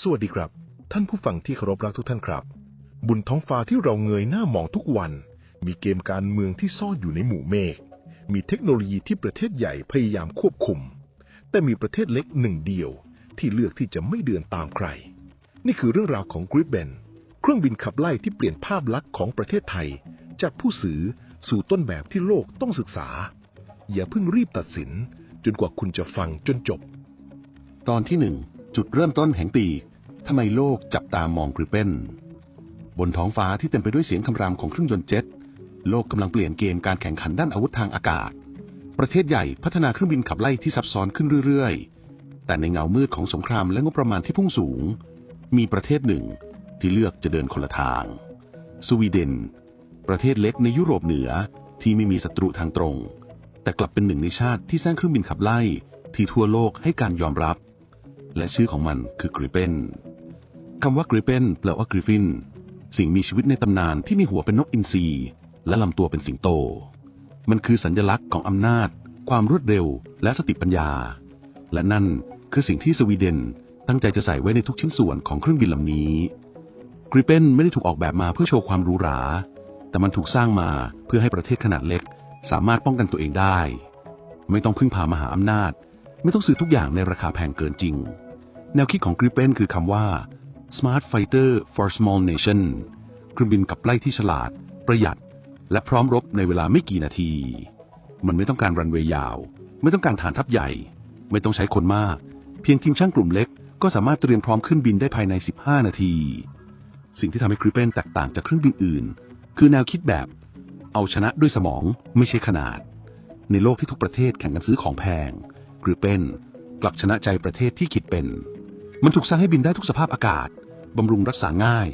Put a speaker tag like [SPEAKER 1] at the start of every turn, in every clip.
[SPEAKER 1] สวัสดีครับ ท่านผู้ฟังที่เคารพรักทุกท่านครับบุญท้องฟ้าที่เราเงยหน้ามองทุกวัน มีเกมการเมืองที่ซ่อนอยู่ในหมู่เมฆมีเทคโนโลยีที่ประเทศใหญ่พยายามควบคุม แต่มีประเทศเล็กหนึ่งเดียว ที่เลือกที่จะไม่เดินตามใคร นี่คือเรื่องราวของกริปเบนเครื่องบินขับไล่ที่เปลี่ยนภาพลักษณ์ของประเทศไทย จากผู้สื่อสู่ต้นแบบที่โลกต้องศึกษา อย่าเพิ่งรีบตัดสิน จนกว่าคุณจะฟังจนจบ
[SPEAKER 2] ตอนที่หนึ่ง จุดเริ่มต้นแห่งปีทำไมโลกจับตามองกริเปนบนท้องฟ้าที่เต็มไปด้วยเสียงคำรามของเครื่องยนต์เจ็ต โลกกำลังเปลี่ยนเกมการแข่งขันด้านอาวุธทางอากาศ ประเทศใหญ่พัฒนาเครื่องบินขับไล่ที่ซับซ้อนขึ้นเรื่อยๆ แต่ในเงามืดของสงครามและงบประมาณที่พุ่งสูง มีประเทศหนึ่งที่เลือกจะเดินคนละทาง สวีเดน ประเทศเล็กในยุโรปเหนือที่ไม่มีศัตรูทางตรง แต่กลับเป็นหนึ่งในชาติที่สร้างเครื่องบินขับไล่ที่ทั่วโลกให้การยอมรับ และชื่อของมันคือกริเปนคำว่ากริเปนแปลว่ากริฟิน สิ่งมีชีวิตในตำนานที่มีหัวเป็นนกอินทรีและลำตัวเป็นสิงโต มันคือสัญลักษณ์ของอำนาจ ความรวดเร็ว และสติปัญญา และนั่นคือสิ่งที่สวีเดนตั้งใจจะใส่ไว้ในทุกชิ้นส่วนของเครื่องบินลำนี้กริเปนไม่ได้ถูกออกแบบมาเพื่อโชว์ความหรูหรา แต่มันถูกสร้างมาเพื่อให้ประเทศขนาดเล็ก สามารถป้องกันตัวเองได้ ไม่ต้องพึ่งพามหาอำนาจ ไม่ต้องซื้อทุกอย่างในราคาแพงเกินจริง แนวคิดของกริปเปนคือคำว่า Smart Fighter for Small Nation เครื่องบินขับไล่ที่ฉลาด ประหยัด และพร้อมรบในเวลาไม่กี่นาที มันไม่ต้องการรันเวย์ยาว ไม่ต้องการฐานทัพใหญ่ ไม่ต้องใช้คนมาก เพียงทีมช่างกลุ่มเล็ก ก็สามารถเตรียมพร้อมขึ้นบินได้ภายใน 15 นาที สิ่งที่ทำให้กริปเปนแตกต่างจากเครื่องบินอื่น คือแนวคิดแบบ เอาชนะด้วยสมองไม่ใช่ขนาด ในโลกที่ทุกประเทศแข่งกันซื้อของแพงกริปเปนกลับชนะใจประเทศที่คิดเป็น มันถูกสร้างให้บินได้ทุกสภาพอากาศ บำรุงรักษาง่าย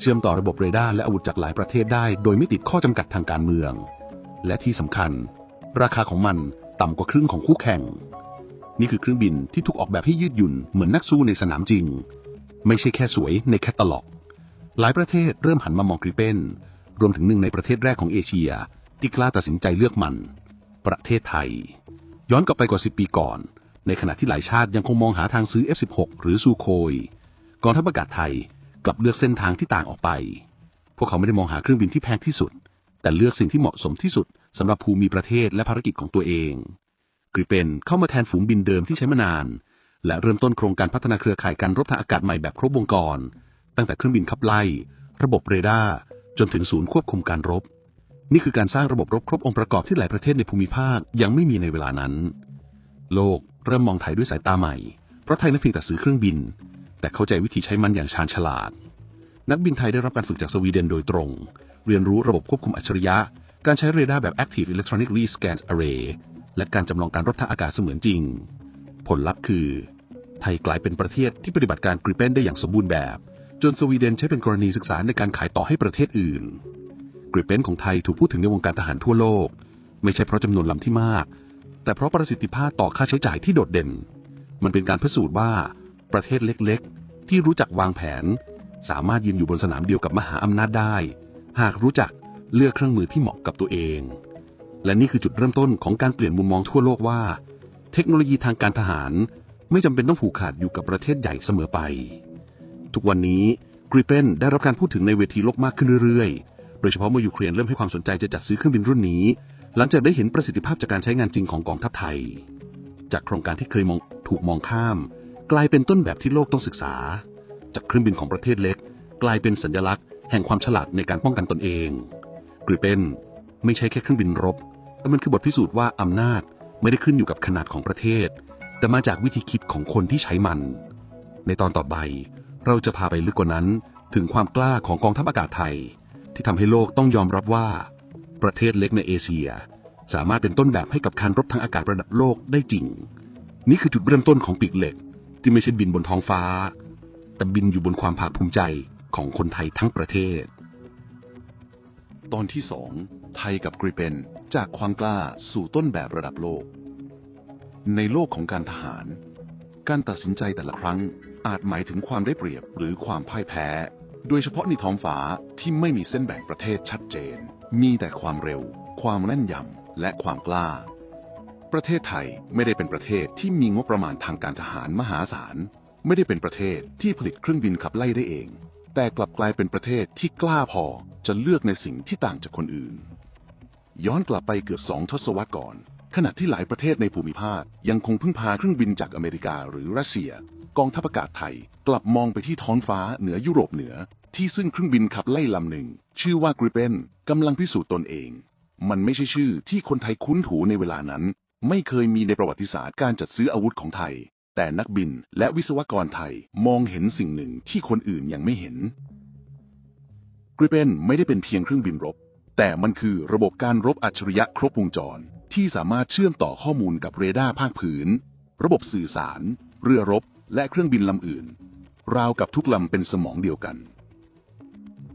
[SPEAKER 2] เชื่อมต่อระบบเรดาร์และอาวุธจากหลายประเทศได้ โดยไม่ติดข้อจำกัดทางการเมือง และที่สำคัญ ราคาของมันต่ำกว่าครึ่งของคู่แข่ง นี่คือเครื่องบินที่ถูกออกแบบให้ยืดหยุ่นเหมือนนักสู้ในสนามจริง ไม่ใช่แค่สวยในแคตตาล็อก หลายประเทศเริ่มหันมามองกริเปนรวมถึงหนึ่งในประเทศแรกของเอเชีย ที่กล้าตัดสินใจเลือกมัน ประเทศไทย ย้อนกลับไปกว่า 10 ปีก่อน ในขณะที่หลายชาติยังคงมองหาทางซื้อ F16 หรือซูโคยกองทัพอากาศไทยกลับเลือกเส้นทางที่ต่างออกไป พวกเขาไม่ได้มองหาเครื่องบินที่แพงที่สุด แต่เลือกสิ่งที่เหมาะสมที่สุดสำหรับภูมิประเทศและภารกิจของตัวเองกริเปนเข้ามาแทนฝูงบินเดิมที่ใช้มานาน และเริ่มต้นโครงการพัฒนาเครือข่ายการรบทางอากาศใหม่แบบครบวงจรตั้งแต่เครื่องบินขับไล่ ระบบเรดาร์จนถึงศูนย์ควบคุมการรบ นี่คือการสร้างระบบรบครบองค์ประกอบที่หลายประเทศในภูมิภาคยังไม่มีในเวลานั้น โลก เริ่มมองไทยด้วยสายตาใหม่ เพราะไทยไม่เพียงแต่ซื้อเครื่องบิน แต่เข้าใจวิธีใช้มันอย่างชาญฉลาด นักบินไทยได้รับการฝึกจากสวีเดนโดยตรง เรียนรู้ระบบควบคุมอัจฉริยะ การใช้เรดาร์แบบ Active Electronically Scanned Array และการจำลองการรบทางอากาศเสมือนจริง ผลลัพธ์คือ ไทยกลายเป็นประเทศที่ปฏิบัติการกริเปนได้อย่างสมบูรณ์แบบ จนสวีเดนใช้เป็นกรณีศึกษาในการขายต่อให้ประเทศอื่นกริเปนของไทยถูกพูดถึงในวงการทหารทั่วโลก ไม่ใช่เพราะจำนวนลำที่มาก แต่เพราะประสิทธิภาพต่อค่าใช้จ่ายที่โดดเด่น มันเป็นการพิสูจน์ว่าประเทศเล็กๆ ที่รู้จักวางแผน สามารถยืนอยู่บนสนามเดียวกับมหาอำนาจได้ หากรู้จักเลือกเครื่องมือที่เหมาะกับตัวเอง และนี่คือจุดเริ่มต้นของการเปลี่ยนมุมมองทั่วโลกว่า เทคโนโลยีทางการทหารไม่จำเป็นต้องผูกขาดอยู่กับประเทศใหญ่เสมอไป ทุกวันนี้กริเปนได้รับการพูดถึงในเวทีโลกมากขึ้นเรื่อยๆ โดยเฉพาะเมื่อยูเครนเริ่มให้ความสนใจจะจัดซื้อเครื่องบินรุ่นนี้ หลังจากได้เห็นประสิทธิภาพจากการใช้งานจริงของกองทัพไทย จากโครงการที่เคยมองถูกมองข้าม กลายเป็นต้นแบบที่โลกต้องศึกษา จากเครื่องบินของประเทศเล็ก กลายเป็นสัญลักษณ์ แห่งความฉลาดในการป้องกันตนเองกริเปนไม่ใช่แค่เครื่องบินรบแต่มันคือบทพิสูจน์ว่าอำนาจไม่ได้ขึ้นอยู่กับขนาดของประเทศ แต่มาจากวิธีคิดของคนที่ใช้มัน ในตอนต่อไป เราจะพาไปลึกกว่านั้นถึงความกล้าของกองทัพอากาศไทย ที่ทำให้โลกต้องยอมรับว่า ประเทศเล็กในเอเชีย สามารถเป็นต้นแบบให้กับการรบทางอากาศระดับโลกได้จริง นี่คือจุดเริ่มต้นของปีกเหล็ก ที่ไม่ใช่บินบนท้องฟ้า แต่บินอยู่บนความภาคภูมิใจของคนไทยทั้งประเทศ ตอนที่สองไทยกับกริเปนจากความกล้าสู่ต้นแบบระดับโลก ในโลกของการทหาร การตัดสินใจแต่ละครั้งอาจหมายถึงความได้เปรียบหรือความพ่ายแพ้ โดยเฉพาะในท้องฟ้าที่ไม่มีเส้นแบ่งประเทศชัดเจน มีแต่ความเร็ว ความแน่นยำ และความกล้า ประเทศไทยไม่ได้เป็นประเทศที่มีงบประมาณทางการทหารมหาศาล ไม่ได้เป็นประเทศที่ผลิตเครื่องบินขับไล่ได้เอง แต่กลับกลายเป็นประเทศที่กล้าพอจะเลือกในสิ่งที่ต่างจากคนอื่น ย้อนกลับไปเกือบสองทศวรรษก่อน ขณะที่หลายประเทศในภูมิภาคยังคงพึ่งพาเครื่องบินจากอเมริกาหรือรัสเซีย กองทัพอากาศไทยกลับมองไปที่ท้องฟ้าเหนือยุโรปเหนือที่ซึ่งเครื่องบินขับไล่ลำหนึ่ง ชื่อว่ากริเปนกำลังพิสูจน์ตนเอง มันไม่ใช่ชื่อที่คนไทยคุ้นหูในเวลานั้น ไม่เคยมีในประวัติศาสตร์การจัดซื้ออาวุธของไทย แต่นักบินและวิศวกรไทยมองเห็นสิ่งหนึ่งที่คนอื่นยังไม่เห็นกริปเปนไม่ได้เป็นเพียงเครื่องบินรบ แต่มันคือระบบการรบอัจฉริยะครบวงจร ที่สามารถเชื่อมต่อข้อมูลกับเรดาร์ภาคพื้น ระบบสื่อสาร เรือรบ และเครื่องบินลำอื่น ราวกับทุกลำเป็นสมองเดียวกัน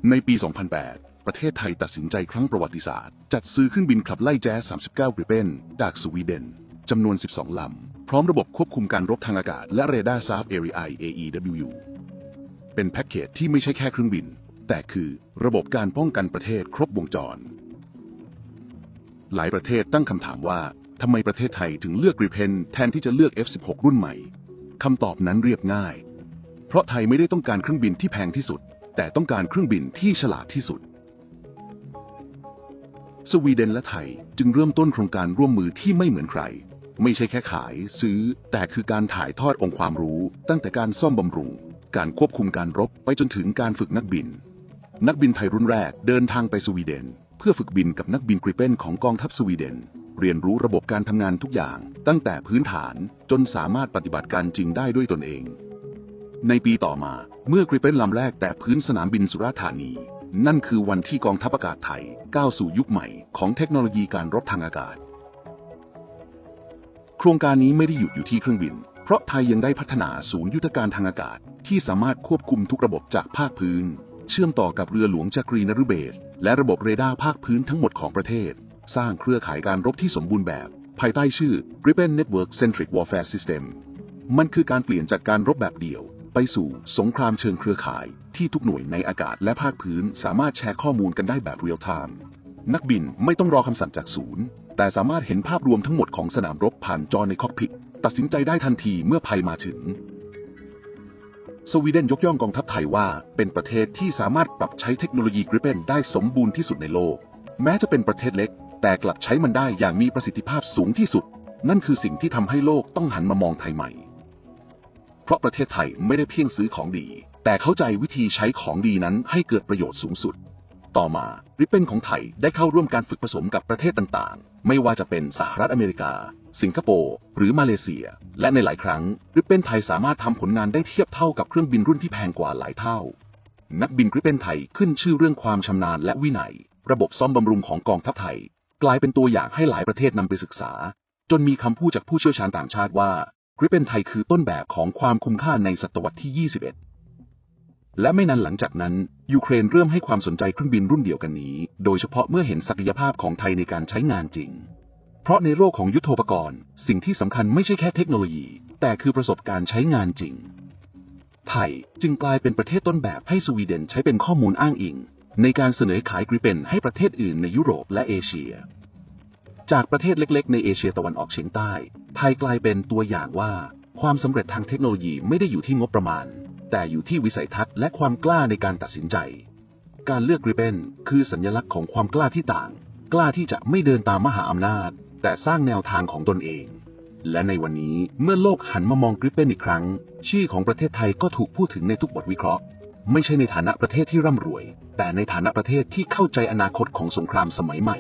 [SPEAKER 2] ในปี 2008 ประเทศไทยตัดสินใจครั้งประวัติศาสตร์ จัดซื้อเครื่องบินขับไล่แจ๊ส39กริเปนจากสวีเดนจำนวน 12 ลำ พร้อมระบบควบคุมการรบทางอากาศและเรดาร์ซาฟเอริไอ AEW เป็นแพ็กเกจที่ไม่ใช่แค่เครื่องบิน แต่คือระบบการป้องกันประเทศครบวงจร หลายประเทศตั้งคำถามว่าทำไมประเทศไทยถึงเลือกกริเพนแทนที่จะเลือก F16 รุ่นใหม่คำตอบนั้นเรียบง่าย เพราะไทยไม่ได้ต้องการเครื่องบินที่แพงที่สุด แต่ต้องการเครื่องบินที่ฉลาดที่สุด สวีเดนและไทยจึงเริ่มต้นโครงการร่วมมือที่ไม่เหมือนใคร ไม่ใช่แค่ขายซื้อ แต่คือการถ่ายทอดองค์ความรู้ ตั้งแต่การซ่อมบำรุง การควบคุมการรบไปจนถึงการฝึกนักบิน นักบินไทยรุ่นแรกเดินทางไปสวีเดน เพื่อฝึกบินกับนักบินกริเปนของกองทัพสวีเดน เรียนรู้ระบบการทำงานทุกอย่าง ตั้งแต่พื้นฐานจนสามารถปฏิบัติการจริงได้ด้วยตนเอง ในปีต่อมาเมื่อกริเปนลำแรกแตะพื้นสนามบินสุราษฎร์ธานี นั่นคือวันที่กองทัพอากาศไทยก้าวสู่ยุคใหม่ของเทคโนโลยีการรบทางอากาศ โครงการนี้ไม่ได้หยุดอยู่ที่เครื่องบิน เพราะไทยยังได้พัฒนาศูนย์ยุทธการทางอากาศ ที่สามารถควบคุมทุกระบบจากภาคพื้น เชื่อมต่อกับเรือหลวงจักรีนฤเบศและระบบเรดาร์ภาคพื้นทั้งหมดของประเทศ สร้างเครือข่ายการรบที่สมบูรณ์แบบ ภายใต้ชื่อ Gripen Network Centric Warfare System มันคือการเปลี่ยนจากการรบแบบเดี่ยว ไปสู่สงครามเชิงเครือข่ายที่ทุกหน่วยในอากาศและภาคพื้นสามารถแชร์ข้อมูลกันได้แบบเรียลไทม์นักบินไม่ต้องรอคำสั่งจากศูนย์ แต่สามารถเห็นภาพรวมทั้งหมดของสนามรบผ่านจอในคอกพิทตัดสินใจได้ทันทีเมื่อภัยมาถึง สวีเดนยกย่องกองทัพไทยว่า เป็นประเทศที่สามารถปรับใช้เทคโนโลยีกริปเปนได้สมบูรณ์ที่สุดในโลก แม้จะเป็นประเทศเล็ก แต่กลับใช้มันได้อย่างมีประสิทธิภาพสูงที่สุด นั่นคือสิ่งที่ทำให้โลกต้องหันมามองไทยใหม่ เพราะประเทศไทยไม่ได้เพียงซื้อของดี แต่เข้าใจวิธีใช้ของดีนั้นให้เกิดประโยชน์สูงสุด ต่อมาริปเปนของไทยได้เข้าร่วมการฝึกผสมกับประเทศต่างๆ ไม่ว่าจะเป็นสหรัฐอเมริกา สิงคโปร์หรือมาเลเซีย และในหลายครั้งริปเปนไทยสามารถทำผลงานได้เทียบเท่ากับเครื่องบินรุ่นที่แพงกว่าหลายเท่า นักบินริปเปนไทยขึ้นชื่อเรื่องความชำนาญและวินัย ระบบซ่อมบำรุงของกองทัพไทย กลายเป็นตัวอย่างให้หลายประเทศนำไปศึกษา จนมีคำพูดจากผู้เชี่ยวชาญต่างชาติว่า ริปเปนไทยคือต้นแบบของความคุ้มค่าในศตวรรษที่ 21 และไม่นานหลังจากนั้น ยูเครนเริ่มให้ความสนใจเครื่องบินรุ่นเดียวกันนี้ โดยเฉพาะเมื่อเห็นศักยภาพของไทยในการใช้งานจริง เพราะในโลกของยุทโธปกรณ์ สิ่งที่สำคัญไม่ใช่แค่เทคโนโลยี แต่คือประสบการณ์ใช้งานจริง ไทยจึงกลายเป็นประเทศต้นแบบให้สวีเดนใช้เป็นข้อมูลอ้างอิง ในการเสนอขายกริปเปนให้ประเทศอื่นในยุโรปและเอเชีย จากประเทศเล็ก ๆ ในเอเชียตะวันออกเฉียงใต้ ไทยกลายเป็นตัวอย่างว่า ความสำเร็จทางเทคโนโลยีไม่ได้อยู่ที่งบประมาณ แต่อยู่ที่วิสัยทัศน์และความกล้าในการตัดสินใจ การเลือกกริเปนคือสัญลักษณ์ของความกล้าที่ต่าง กล้าที่จะไม่เดินตามมหาอำนาจ แต่สร้างแนวทางของตนเอง และในวันนี้เมื่อโลกหันมามองกริเปนอีกครั้ง ชื่อของประเทศไทยก็ถูกพูดถึงในทุกบทวิเคราะห์ไม่ใช่ในฐานะประเทศที่ร่ำรวย แต่ในฐานะประเทศที่เข้าใจอนาคตของสงครามสมัยใหม่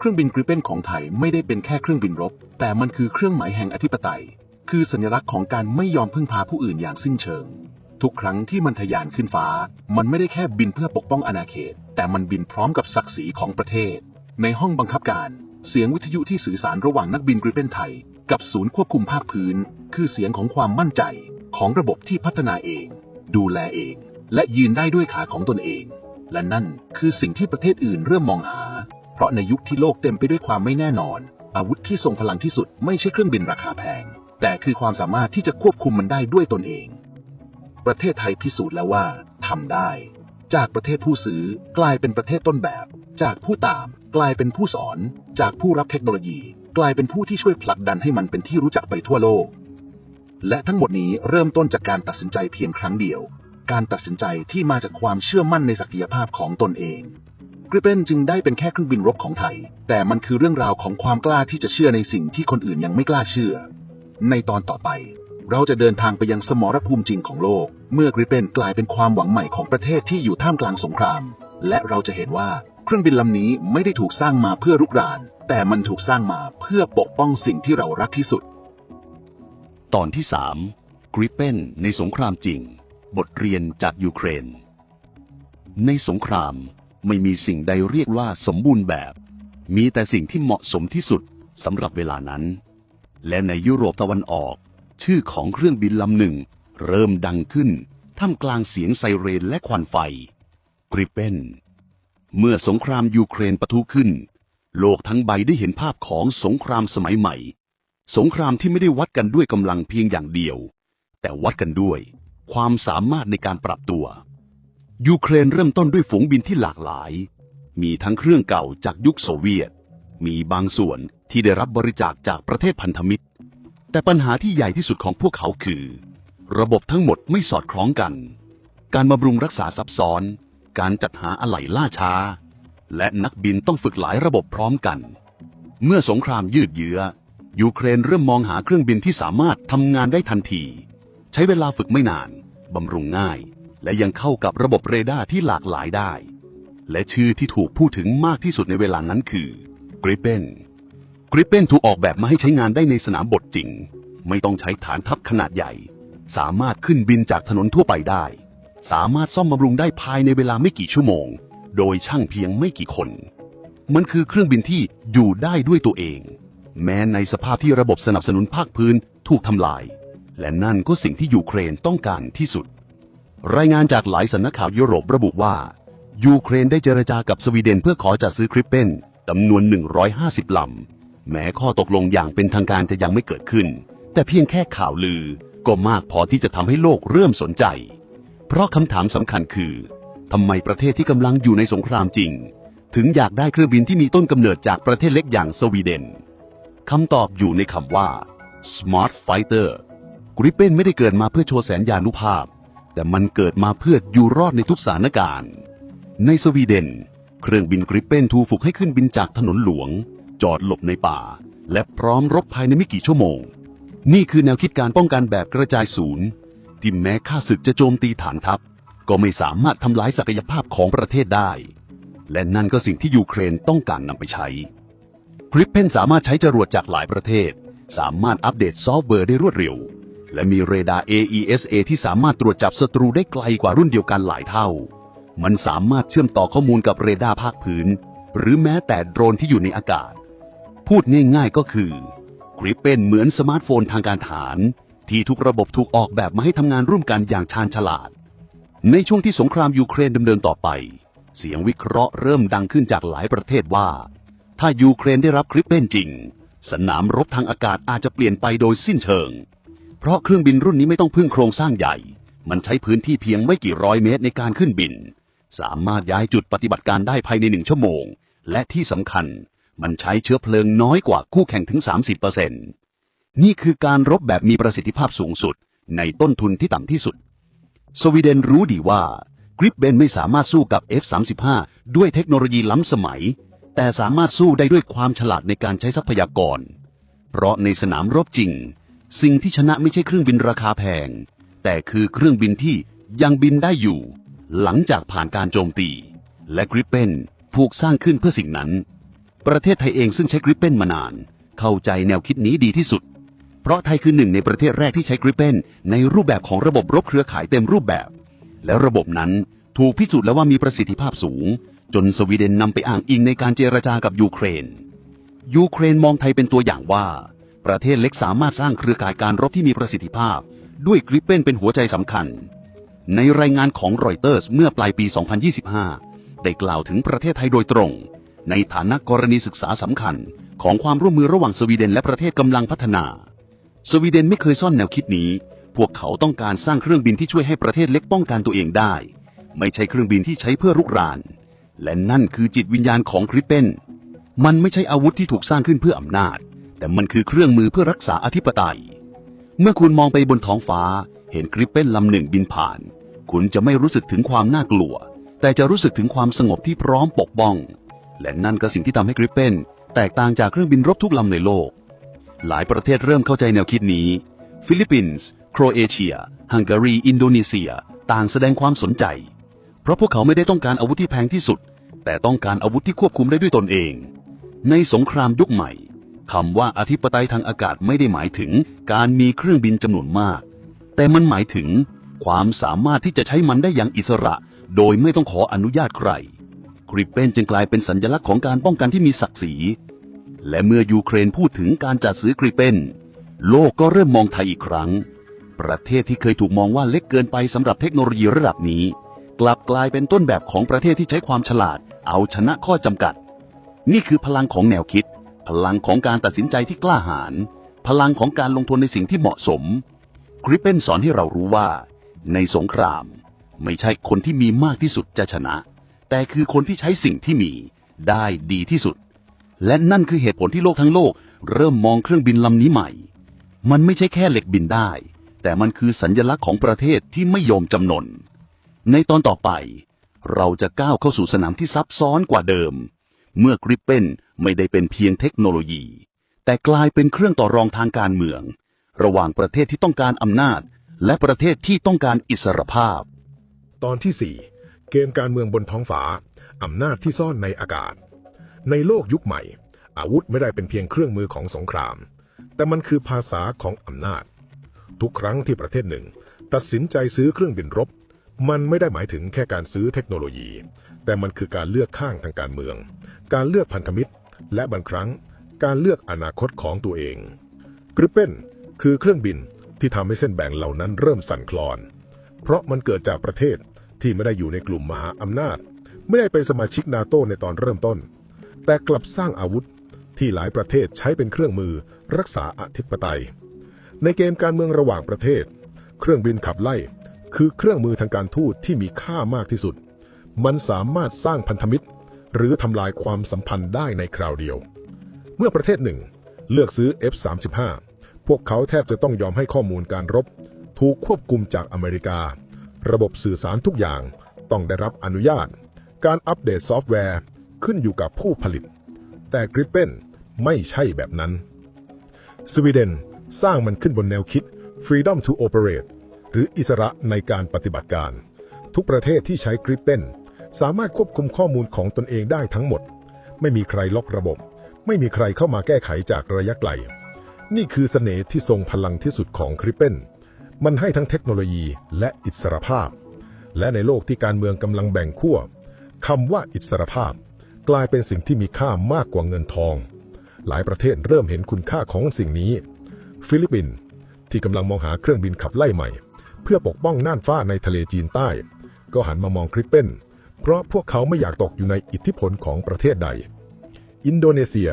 [SPEAKER 2] เครื่องบินกริปเปนของไทยไม่ได้เป็นแค่เครื่องบินรบ แต่มันคือเครื่องหมายแห่งอธิปไตย คือสัญลักษณ์ของการไม่ยอมพึ่งพาผู้อื่นอย่างสิ้นเชิง ทุกครั้งที่มันทะยานขึ้นฟ้า มันไม่ได้แค่บินเพื่อปกป้องอาณาเขต แต่มันบินพร้อมกับศักดิ์ศรีของประเทศ ในห้องบังคับการ เสียงวิทยุที่สื่อสารระหว่างนักบินกริปเปนไทย กับศูนย์ควบคุมภาคพื้น คือเสียงของความมั่นใจของระบบที่พัฒนาเอง ดูแลเอง และยืนได้ด้วยขาของตนเอง และนั่นคือสิ่งที่ประเทศอื่นเริ่มมองหา เพราะในยุคที่โลกเต็มไปด้วยความไม่แน่นอน อาวุธที่ทรงพลังที่สุดไม่ใช่เครื่องบินราคาแพง แต่คือความสามารถที่จะควบคุมมันได้ด้วยตนเอง ประเทศไทยพิสูจน์แล้วว่าทำได้ จากประเทศผู้ซื้อกลายเป็นประเทศต้นแบบ จากผู้ตามกลายเป็นผู้สอน จากผู้รับเทคโนโลยี กลายเป็นผู้ที่ช่วยผลักดันให้มันเป็นที่รู้จักไปทั่วโลก และทั้งหมดนี้เริ่มต้นจากการตัดสินใจเพียงครั้งเดียว การตัดสินใจที่มาจากความเชื่อมั่นในศักยภาพของตนเอง กริเปนจึงได้เป็นแค่เครื่องบินรบของไทย แต่มันคือเรื่องราวของความกล้าที่จะเชื่อในสิ่งที่คนอื่นยังไม่กล้าเชื่อ ในตอนต่อไป เราจะเดินทางไปยังสมรภูมิจริงของโลก เมื่อกริเปนกลายเป็นความหวังใหม่ของประเทศที่อยู่ท่ามกลางสงคราม และเราจะเห็นว่าเครื่องบินลำนี้ไม่ได้ถูกสร้างมาเพื่อรุกราน แต่มันถูกสร้างมาเพื่อปกป้องสิ่งที่เรารักที่สุด
[SPEAKER 3] ตอนที่สามกริเปนในสงครามจริง บทเรียนจากยูเครน ในสงคราม ไม่มีสิ่งใดเรียกว่าสมบูรณ์แบบ มีแต่สิ่งที่เหมาะสมที่สุดสำหรับเวลานั้น และในยุโรปตะวันออก ชื่อของเครื่องบินลำหนึ่ง เริ่มดังขึ้นท่ามกลางเสียงไซเรนและควันไฟกริปเปนเมื่อสงครามยูเครนปะทุขึ้น โลกทั้งใบได้เห็นภาพของสงครามสมัยใหม่ สงครามที่ไม่ได้วัดกันด้วยกำลังเพียงอย่างเดียว แต่วัดกันด้วย ความสามารถในการปรับตัว ยูเครนเริ่มต้นด้วยฝูงบินที่หลากหลาย มีทั้งเครื่องเก่าจากยุคโซเวียต มีบางส่วนที่ได้รับบริจาคจากประเทศพันธมิตร แต่ปัญหาที่ใหญ่ที่สุดของพวกเขาคือ ระบบทั้งหมดไม่สอดคล้องกัน การบำรุงรักษาซับซ้อน การจัดหาอะไหล่ล่าช้า และนักบินต้องฝึกหลายระบบพร้อมกัน เมื่อสงครามยืดเยื้อ ยูเครนเริ่มมองหาเครื่องบินที่สามารถทำงานได้ทันที ใช้เวลาฝึกไม่นานบำรุงง่าย และยังเข้ากับระบบเรดาร์ที่หลากหลายได้ และชื่อที่ถูกพูดถึงมากที่สุดในเวลานั้นคือกริปเปนกริปเปนถูกออกแบบมาให้ใช้งานได้ในสนามบทจริง ไม่ต้องใช้ฐานทัพขนาดใหญ่ สามารถขึ้นบินจากถนนทั่วไปได้ สามารถซ่อมบำรุงได้ภายในเวลาไม่กี่ชั่วโมง โดยช่างเพียงไม่กี่คน มันคือเครื่องบินที่อยู่ได้ด้วยตัวเอง แม้ในสภาพที่ระบบสนับสนุนภาคพื้นถูกทำลาย และนั่นก็สิ่งที่ยูเครนต้องการที่สุด รายงานจากหลายสำนักข่าวยุโรประบุว่า ยูเครนได้เจรจากับสวีเดนเพื่อขอจัดซื้อคริปเปนจำนวน 150 ลำ แม้ข้อตกลงอย่างเป็นทางการจะยังไม่เกิดขึ้น แต่เพียงแค่ข่าวลือก็มากพอที่จะทำให้โลกเริ่มสนใจ เพราะคำถามสำคัญคือทำไมประเทศที่กำลังอยู่ในสงครามจริง ถึงอยากได้เครื่องบินที่มีต้นกำเนิดจากประเทศเล็กอย่างสวีเดนคำตอบอยู่ในคำว่า smart fighter กริปเปนไม่ได้เกิดมาเพื่อโชว์แสนยานุภาพ แต่มันเกิดมาเพื่ออยู่รอดในทุกสถานการณ์ ในสวีเดน เครื่องบินกริปเปนถูกฝึกให้ขึ้นบินจากถนนหลวง จอดหลบในป่า และพร้อมรบภายในไม่กี่ชั่วโมง นี่คือแนวคิดการป้องกันแบบกระจายศูนย์ ที่แม้ข้าศึกจะโจมตีฐานทัพ ก็ไม่สามารถทำลายศักยภาพของประเทศได้ และนั่นก็สิ่งที่ยูเครนต้องการนำไปใช้ กริปเพนสามารถใช้จรวดจากหลายประเทศ สามารถอัปเดตซอฟต์แวร์ได้รวดเร็ว และมีเรดาร์ AESA ที่สามารถตรวจจับศัตรูได้ไกลกว่ารุ่นเดียวกันหลายเท่า มันสามารถเชื่อมต่อข้อมูลกับเรดาร์ภาคพื้น หรือแม้แต่โดรนที่อยู่ในอากาศ พูดง่ายๆก็คือกริปเปนเหมือนสมาร์ทโฟนทางการฐาน ที่ทุกระบบถูกออกแบบมาให้ทำงานร่วมกันอย่างชาญฉลาด ในช่วงที่สงครามยูเครนดำเนินต่อไป เสียงวิเคราะห์เริ่มดังขึ้นจากหลายประเทศว่า ถ้ายูเครนได้รับคริปเปนจริง สนามรบทางอากาศอาจจะเปลี่ยนไปโดยสิ้นเชิง เพราะเครื่องบินรุ่นนี้ไม่ต้องพึ่งโครงสร้างใหญ่ มันใช้พื้นที่เพียงไม่กี่ร้อยเมตรในการขึ้นบิน สามารถย้ายจุดปฏิบัติการได้ภายในหนึ่งชั่วโมง และที่สำคัญ มันใช้เชื้อเพลิงน้อยกว่าคู่แข่งถึง 30%นี่คือการรบแบบมีประสิทธิภาพสูงสุด ในต้นทุนที่ต่ำที่สุด สวีเดนรู้ดีว่ากริปเบนไม่สามารถสู้กับ F-35 ด้วยเทคโนโลยีล้ำสมัย แต่สามารถสู้ได้ด้วยความฉลาดในการใช้ทรัพยากร เพราะในสนามรบจริง สิ่งที่ชนะไม่ใช่เครื่องบินราคาแพง แต่คือเครื่องบินที่ยังบินได้อยู่ หลังจากผ่านการโจมตี และกริปเปนถูกสร้างขึ้นเพื่อสิ่งนั้น ประเทศไทยเองซึ่งใช้กริปเปนมานาน เข้าใจแนวคิดนี้ดีที่สุด เพราะไทยคือหนึ่งในประเทศแรกที่ใช้กริปเปนในรูปแบบของระบบรบเครือข่ายเต็มรูปแบบ และระบบนั้นถูกพิสูจน์แล้วว่ามีประสิทธิภาพสูง จนสวีเดนนำไปอ้างอิงในการเจรจากับยูเครน ยูเครนมองไทยเป็นตัวอย่างว่า ประเทศเล็กสามารถสร้างเครือข่ายการรบที่มีประสิทธิภาพ ด้วยกริปเปนเป็นหัวใจสำคัญ ในรายงานของรอยเตอร์สเมื่อปลายปี 2025 ได้กล่าวถึงประเทศไทยโดยตรง ในฐานะกรณีศึกษาสำคัญ ของความร่วมมือระหว่างสวีเดนและประเทศกำลังพัฒนา สวีเดนไม่เคยซ่อนแนวคิดนี้ พวกเขาต้องการสร้างเครื่องบินที่ช่วยให้ประเทศเล็กป้องกันตัวเองได้ ไม่ใช่เครื่องบินที่ใช้เพื่อรุกราน และนั่นคือจิตวิญญาณของกริปเปนมันไม่ใช่อาวุธที่ถูกสร้างขึ้นเพื่ออำนาจ แต่มันคือเครื่องมือเพื่อรักษาอธิปไตย เมื่อคุณมองไปบนท้องฟ้า เห็นกริปเป็นลำหนึ่งบินผ่าน คุณจะไม่รู้สึกถึงความน่ากลัว แต่จะรู้สึกถึงความสงบที่พร้อมปกป้อง และนั่นก็สิ่งที่ทำให้กริปเป็นแตกต่างจากเครื่องบินรบทุกลำในโลก หลายประเทศเริ่มเข้าใจแนวคิดนี้ ฟิลิปปินส์ โครเอเชีย ฮังการี อินโดนีเซีย ต่างแสดงความสนใจ เพราะพวกเขาไม่ได้ต้องการอาวุธที่แพงที่สุด แต่ต้องการอาวุธที่ควบคุมได้ด้วยตนเอง ในสงครามยุคใหม่ คำว่าอธิปไตยทางอากาศไม่ได้หมายถึงการมีเครื่องบินจำนวนมาก แต่มันหมายถึงความสามารถที่จะใช้มันได้อย่างอิสระ โดยไม่ต้องขออนุญาตใครกริปเป็นจึงกลายเป็นสัญลักษณ์ของการป้องกันที่มีศักดิ์ศรี และเมื่อยูเครนพูดถึงการจัดซื้อกริปเป็นโลกก็เริ่มมองไทยอีกครั้ง ประเทศที่เคยถูกมองว่าเล็กเกินไปสำหรับเทคโนโลยีระดับนี้ กลับกลายเป็นต้นแบบของประเทศที่ใช้ความฉลาด เอาชนะข้อจำกัด นี่คือพลังของแนวคิด พลังของการตัดสินใจที่กล้าหาญพลังของการลงทุนในสิ่งที่เหมาะสมกริปเปนสอนให้เรารู้ว่า ในสงคราม ไม่ใช่คนที่มีมากที่สุดจะชนะ แต่คือคนที่ใช้สิ่งที่มีได้ดีที่สุด และนั่นคือเหตุผลที่โลกทั้งโลก เริ่มมองเครื่องบินลำนี้ใหม่ มันไม่ใช่แค่เหล็กบินได้ แต่มันคือสัญญลักษณ์ของประเทศที่ไม่ยอมจำนน ในตอนต่อไป เราจะก้าวเข้าสู่สนามที่ซับซ้อนกว่าเดิม เมื่อกริปเป็นไม่ได้เป็นเพียงเทคโนโลยี แต่กลายเป็นเครื่องต่อรองทางการเมือง ระหว่างประเทศที่ต้องการอำนาจ และประเทศที่ต้องการอิสรภาพ
[SPEAKER 1] ตอนที่ 4 เกมการเมืองบนท้องฟ้าอำนาจที่ซ่อนในอากาศ ในโลกยุคใหม่ อาวุธไม่ได้เป็นเพียงเครื่องมือของสงคราม แต่มันคือภาษาของอำนาจ ทุกครั้งที่ประเทศหนึ่ง ตัดสินใจซื้อเครื่องบินรบ มันไม่ได้หมายถึงแค่การซื้อเทคโนโลยี แต่มันคือการเลือกข้างทางการเมือง การเลือกพันธมิตร และบางครั้งการเลือกอนาคตของตัวเองกริปเปนคือเครื่องบินที่ทำให้เส้นแบ่งเหล่านั้นเริ่มสั่นคลอน เพราะมันเกิดจากประเทศที่ไม่ได้อยู่ในกลุ่มมหาอำนาจ ไม่ได้เป็นสมาชิกนาโตในตอนเริ่มต้น แต่กลับสร้างอาวุธที่หลายประเทศใช้เป็นเครื่องมือรักษาอธิปไตย ในเกมการเมืองระหว่างประเทศ เครื่องบินขับไล่ คือเครื่องมือทางการทูตที่มีค่ามากที่สุด มันสามารถสร้างพันธมิตร หรือทำลายความสัมพันธ์ได้ในคราวเดียว เมื่อประเทศหนึ่งเลือกซื้อ F-35 พวกเขาแทบจะต้องยอมให้ข้อมูลการรบ ถูกควบคุมจากอเมริกา ระบบสื่อสารทุกอย่างต้องได้รับอนุญาต การอัปเดตซอฟต์แวร์ขึ้นอยู่กับผู้ผลิต แต่กริปเปนไม่ใช่แบบนั้น สวีเดนสร้างมันขึ้นบนแนวคิด Freedom to Operate หรืออิสระในการปฏิบัติการ ทุกประเทศที่ใช้กริปเปนสามารถควบคุมข้อมูลของตนเองได้ทั้งหมด ไม่มีใครล็อกระบบ ไม่มีใครเข้ามาแก้ไขจากระยะไกล นี่คือเสน่ห์ที่ทรงพลังที่สุดของคริปเปนมันให้ทั้งเทคโนโลยีและอิสรภาพ และในโลกที่การเมืองกำลังแบ่งขั้วคำว่าอิสรภาพ กลายเป็นสิ่งที่มีค่ามากกว่าเงินทอง หลายประเทศเริ่มเห็นคุณค่าของสิ่งนี้ ฟิลิปปินส์ที่กำลังมองหาเครื่องบินขับไล่ใหม่ เพื่อปกป้องน่านฟ้าในทะเลจีนใต้ ก็หันมามองคริปเปนเพราะพวกเขาไม่อยากตกอยู่ในอิทธิพลของประเทศใด อินโดนีเซีย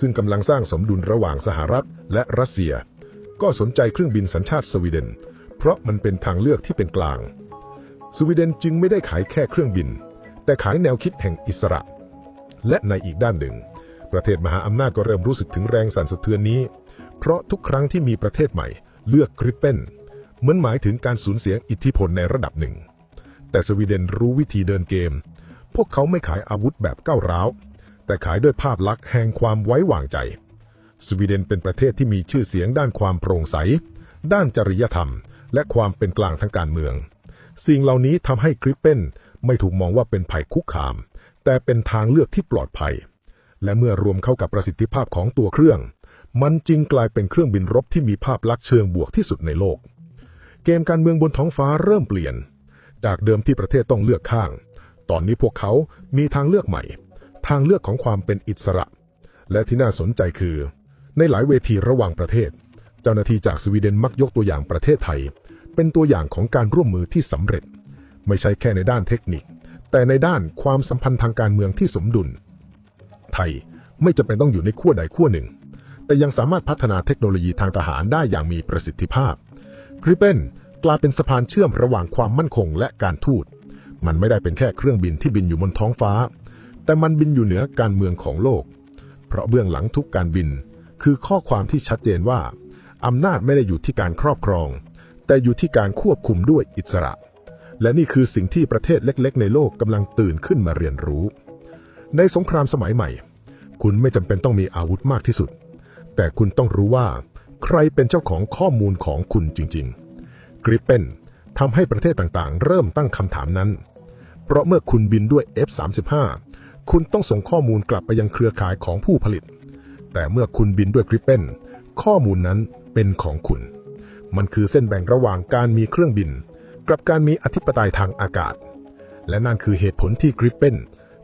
[SPEAKER 1] ซึ่งกำลังสร้างสมดุลระหว่างสหรัฐและรัสเซีย ก็สนใจเครื่องบินสัญชาติสวีเดน เพราะมันเป็นทางเลือกที่เป็นกลาง สวีเดนจึงไม่ได้ขายแค่เครื่องบิน แต่ขายแนวคิดแห่งอิสระ และในอีกด้านหนึ่ง ประเทศมหาอำนาจก็เริ่มรู้สึกถึงแรงสั่นสะเทือนนี้ เพราะทุกครั้งที่มีประเทศใหม่เลือกกริปเปน เหมือนหมายถึงการสูญเสียอิทธิพลในระดับหนึ่ง แต่สวีเดนรู้วิธีเดินเกม พวกเขาไม่ขายอาวุธแบบก้าวร้าว แต่ขายด้วยภาพลักษณ์แห่งความไว้วางใจ สวีเดนเป็นประเทศที่มีชื่อเสียงด้านความโปร่งใส ด้านจริยธรรม และความเป็นกลางทางการเมือง สิ่งเหล่านี้ทำให้กริปเปนไม่ถูกมองว่าเป็นภัยคุกคาม แต่เป็นทางเลือกที่ปลอดภัย และเมื่อรวมเข้ากับประสิทธิภาพของตัวเครื่อง มันจึงกลายเป็นเครื่องบินรบที่มีภาพลักษณ์เชิงบวกที่สุดในโลก เกมการเมืองบนท้องฟ้าเริ่มเปลี่ยน จากเดิมที่ประเทศต้องเลือกข้าง ตอนนี้พวกเขามีทางเลือกใหม่ ทางเลือกของความเป็นอิสระ และที่น่าสนใจคือ ในหลายเวทีระหว่างประเทศ เจ้าหน้าที่จากสวีเดนมักยกตัวอย่างประเทศไทย เป็นตัวอย่างของการร่วมมือที่สำเร็จ ไม่ใช่แค่ในด้านเทคนิค แต่ในด้านความสัมพันธ์ทางการเมืองที่สมดุล ไทยไม่จำเป็นต้องอยู่ในขั้วใดขั้วหนึ่ง แต่ยังสามารถพัฒนาเทคโนโลยีทางทหารได้อย่างมีประสิทธิภาพ ริเปนกลายเป็นสะพานเชื่อมระหว่างความมั่นคงและการทูต มันไม่ได้เป็นแค่เครื่องบินที่บินอยู่บนท้องฟ้า แต่มันบินอยู่เหนือการเมืองของโลก เพราะเบื้องหลังทุกการบิน คือข้อความที่ชัดเจนว่าอำนาจไม่ได้อยู่ที่การครอบครอง แต่อยู่ที่การควบคุมด้วยอิสระ และนี่คือสิ่งที่ประเทศเล็กๆ ในโลกกำลังตื่นขึ้นมาเรียนรู้ ในสงครามสมัยใหม่ คุณไม่จำเป็นต้องมีอาวุธมากที่สุด แต่คุณต้องรู้ว่า ใครเป็นเจ้าของข้อมูลของคุณจริง ๆ กริปเปนทำให้ประเทศต่างๆ เริ่มตั้งคำถามนั้น เพราะเมื่อคุณบินด้วย F-35 คุณต้องส่งข้อมูลกลับไปยังเครือข่ายของผู้ผลิต แต่เมื่อคุณบินด้วยกริปเปนข้อมูลนั้นเป็นของคุณ มันคือเส้นแบ่งระหว่างการมีเครื่องบิน กับการมีอธิปไตยทางอากาศ และนั่นคือเหตุผลที่กริปเปน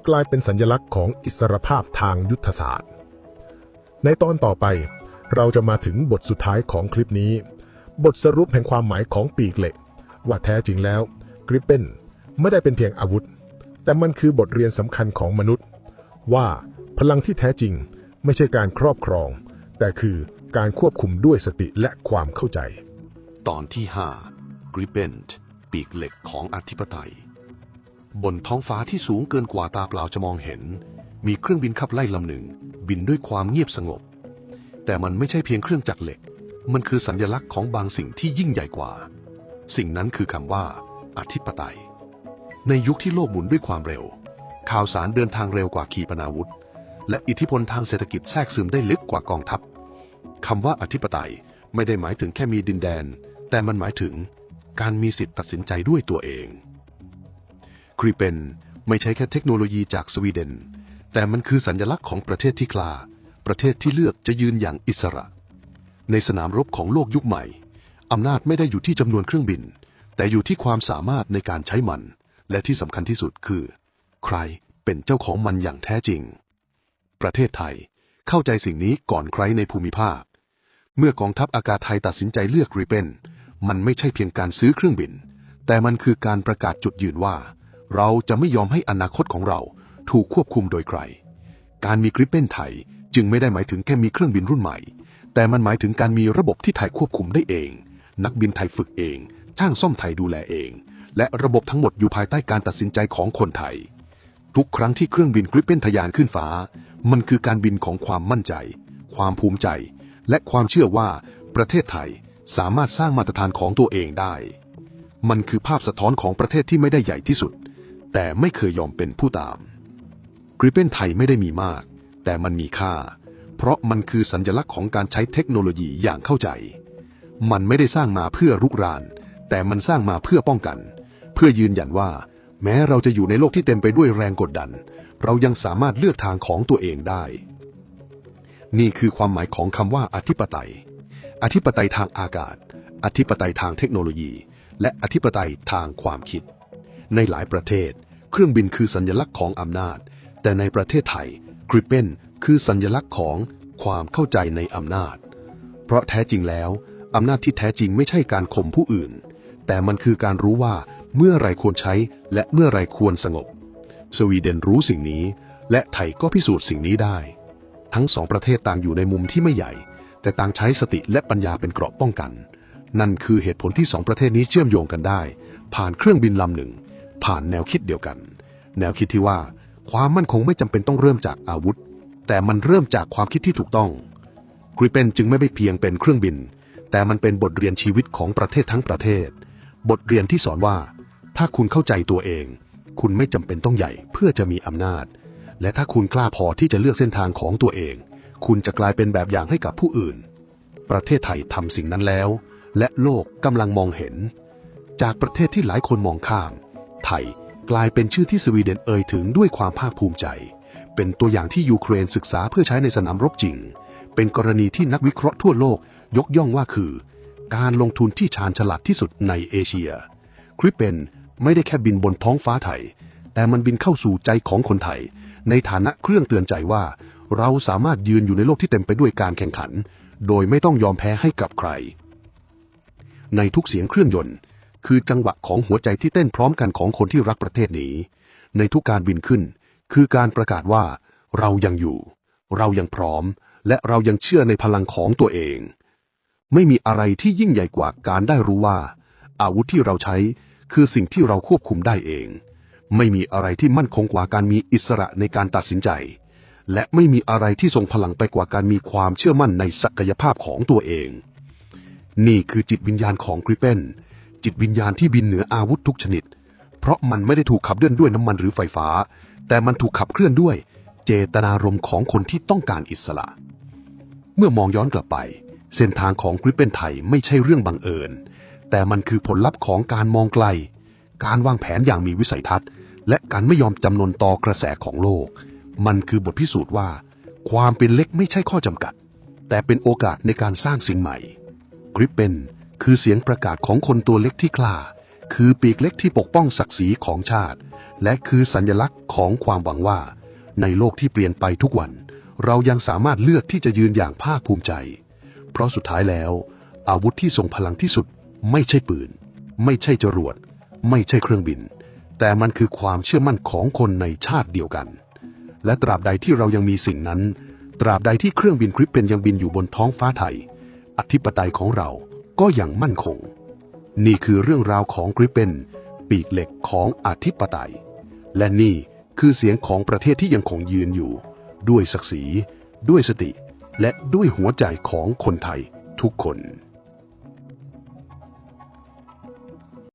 [SPEAKER 1] กลายเป็นสัญลักษณ์ของอิสรภาพทางยุทธศาสตร์ ในตอนต่อไป เราจะมาถึงบทสุดท้ายของคลิปนี้ บทสรุปแห่งความหมายของปีกเหล็ก ว่าแท้จริงแล้วกริปเปนไม่ได้เป็นเพียงอาวุธ แต่มันคือบทเรียนสำคัญของมนุษย์ ว่าพลังที่แท้จริงไม่ใช่การครอบครอง แต่คือการควบคุมด้วยสติและความเข้าใจ
[SPEAKER 4] ตอนที่ 5 g r i p e n ปีกเหล็กของอธิปไตย บนท้องฟ้าที่สูงเกินกว่าตาเปล่าจะมองเห็น มีเครื่องบินขับไล่ลำหนึ่ง บินด้วยความเงียบสงบ แต่มันไม่ใช่เพียงเครื่องจักรเหล็ก มันคือสัญญลักษณ์ของบางสิ่งที่ยิ่งใหญ่กว่า สิ่งนั้นคือคำว่า อธิปไตย ในยุคที่โลกหมุนด้วยความเร็ว ข่าวสารเดินทางเร็วกว่าขีปนาวุธ และอิทธิพลทางเศรษฐกิจแทรกซึมได้ลึกกว่ากองทัพคำว่าอธิปไตยไม่ได้หมายถึงแค่มีดินแดน แต่มันหมายถึงการมีสิทธิ์ตัดสินใจด้วยตัวเองครีเปนไม่ใช่แค่เทคโนโลยีจากสวีเดน แต่มันคือสัญลักษณ์ของประเทศที่กล้า ประเทศที่เลือกจะยืนอย่างอิสระ ในสนามรบของโลกยุคใหม่ อำนาจไม่ได้อยู่ที่จำนวนเครื่องบิน แต่อยู่ที่ความสามารถในการใช้มัน และที่สำคัญที่สุดคือ ใครเป็นเจ้าของมันอย่างแท้จริง ประเทศไทยเข้าใจสิ่งนี้ก่อนใครในภูมิภาค เมื่อกองทัพอากาศไทยตัดสินใจเลือกรีเปนมันไม่ใช่เพียงการซื้อเครื่องบิน แต่มันคือการประกาศจุดยืนว่า เราจะไม่ยอมให้อนาคตของเราถูกควบคุมโดยใคร การมีกริปเปนไทย จึงไม่ได้หมายถึงแค่มีเครื่องบินรุ่นใหม่ แต่มันหมายถึงการมีระบบที่ไทยควบคุมได้เอง นักบินไทยฝึกเอง ช่างซ่อมไทยดูแลเอง และระบบทั้งหมดอยู่ภายใต้การตัดสินใจของคนไทย ทุกครั้งที่เครื่องบินกริปเปนทะยานขึ้นฟ้า มันคือการบินของความมั่นใจ ความภูมิใจ และความเชื่อว่าประเทศไทยสามารถสร้างมาตรฐานของตัวเองได้ มันคือภาพสะท้อนของประเทศที่ไม่ได้ใหญ่ที่สุด แต่ไม่เคยยอมเป็นผู้ตามกริปเปนไทยไม่ได้มีมาก แต่มันมีค่า เพราะมันคือสัญลักษณ์ของการใช้เทคโนโลยีอย่างเข้าใจ มันไม่ได้สร้างมาเพื่อรุกราน แต่มันสร้างมาเพื่อป้องกัน เพื่อยืนยันว่า แม้เราจะอยู่ในโลกที่เต็มไปด้วยแรงกดดัน เรายังสามารถเลือกทางของตัวเองได้ นี่คือความหมายของคำว่าอธิปไตย อธิปไตยทางอากาศ อธิปไตยทางเทคโนโลยี และอธิปไตยทางความคิด ในหลายประเทศ เครื่องบินคือสัญลักษณ์ของอำนาจ แต่ในประเทศไทย กริปเปนคือสัญลักษณ์ของความเข้าใจในอำนาจ เพราะแท้จริงแล้ว อำนาจที่แท้จริงไม่ใช่การข่มผู้อื่น แต่มันคือการรู้ว่าเมื่อไรควรใช้และเมื่อไรควรสงบ สวีเดนรู้สิ่งนี้ และไทยก็พิสูจน์สิ่งนี้ได้ ทั้งสองประเทศต่างอยู่ในมุมที่ไม่ใหญ่ แต่ต่างใช้สติและปัญญาเป็นเกราะป้องกัน นั่นคือเหตุผลที่สองประเทศนี้เชื่อมโยงกันได้ ผ่านเครื่องบินลำหนึ่ง ผ่านแนวคิดเดียวกัน แนวคิดที่ว่า ความมั่นคงไม่จำเป็นต้องเริ่มจากอาวุธ แต่มันเริ่มจากความคิดที่ถูกต้องกริเปนจึงไม่ไเพียงเป็นเครื่องบิน แต่มันเป็นบทเรียนชีวิตของประเทศทั้งประเทศ บทเรียนที่สอนว่า ถ้าคุณเข้าใจตัวเอง คุณไม่จำเป็นต้องใหญ่เพื่อจะมีอำนาจ และถ้าคุณกล้าพอที่จะเลือกเส้นทางของตัวเอง คุณจะกลายเป็นแบบอย่างให้กับผู้อื่น ประเทศไทยทำสิ่งนั้นแล้ว และโลกกำลังมองเห็น จากประเทศที่หลายคนมองข้าม ไทย กลายเป็นชื่อที่สวีเดนเอ่ยถึงด้วยความภาคภูมิใจ เป็นตัวอย่างที่ยูเครนศึกษาเพื่อใช้ในสนามรบจริง เป็นกรณีที่นักวิเคราะห์ทั่วโลกยกย่องว่าคือ การลงทุนที่ชาญฉลาดที่สุดในเอเชีย คริปเปนไม่ได้แค่บินบนท้องฟ้าไทย แต่มันบินเข้าสู่ใจของคนไทย ในฐานะเครื่องเตือนใจว่า เราสามารถยืนอยู่ในโลกที่เต็มไปด้วยการแข่งขัน โดยไม่ต้องยอมแพ้ให้กับใคร ในทุกเสียงเครื่องยนต์ คือจังหวะของหัวใจที่เต้นพร้อมกันของคนที่รักประเทศนี้ ในทุกการบินขึ้น คือการประกาศว่า เรายังอยู่ เรายังพร้อม และเรายังเชื่อในพลังของตัวเอง ไม่มีอะไรที่ยิ่งใหญ่กว่าการได้รู้ว่า อาวุธที่เราใช้คือสิ่งที่เราควบคุมได้เอง ไม่มีอะไรที่มั่นคงกว่าการมีอิสระในการตัดสินใจ และไม่มีอะไรที่ทรงพลังไปกว่าการมีความเชื่อมั่นในศักยภาพของตัวเอง นี่คือจิตวิญญาณของกริเปน จิตวิญญาณที่บินเหนืออาวุธทุกชนิด เพราะมันไม่ได้ถูกขับเคลื่อนด้วยน้ำมันหรือไฟฟ้า แต่มันถูกขับเคลื่อนด้วยเจตนารมณ์ของคนที่ต้องการอิสระ เมื่อมองย้อนกลับไป เส้นทางของกริปเปนไทยไม่ใช่เรื่องบังเอิญ แต่มันคือผลลัพธ์ของการมองไกล การวางแผนอย่างมีวิสัยทัศน์ และการไม่ยอมจำนนต่อกระแสของโลก มันคือบทพิสูจน์ว่า ความเป็นเล็กไม่ใช่ข้อจำกัด แต่เป็นโอกาสในการสร้างสิ่งใหม่กริปเปน คือเสียงประกาศของคนตัวเล็กที่กล้า คือปีกเล็กที่ปกป้องศักดิ์ศรีของชาติ และคือสัญลักษณ์ของความหวังว่า ในโลกที่เปลี่ยนไปทุกวัน เรายังสามารถเลือกที่จะยืนอย่างภาคภูมิใจ เพราะสุดท้ายแล้ว อาวุธที่ทรงพลังที่สุด ไม่ใช่ปืน ไม่ใช่จรวด ไม่ใช่เครื่องบิน แต่มันคือความเชื่อมั่นของคนในชาติเดียวกัน และตราบใดที่เรายังมีสิ่งนั้น ตราบใดที่เครื่องบินคริปเป็นยังบินอยู่บนท้องฟ้าไทย อธิปไตยของเรา ก็ยังมั่นคง นี่คือเรื่องราวของกริปเปนปีกเหล็กของอธิปไตย และนี่คือเสียงของประเทศที่ยังคงยืนอยู่ ด้วยศักดิ์ศรี ด้วยสติ และด้วยหัวใจของคนไทยทุกคน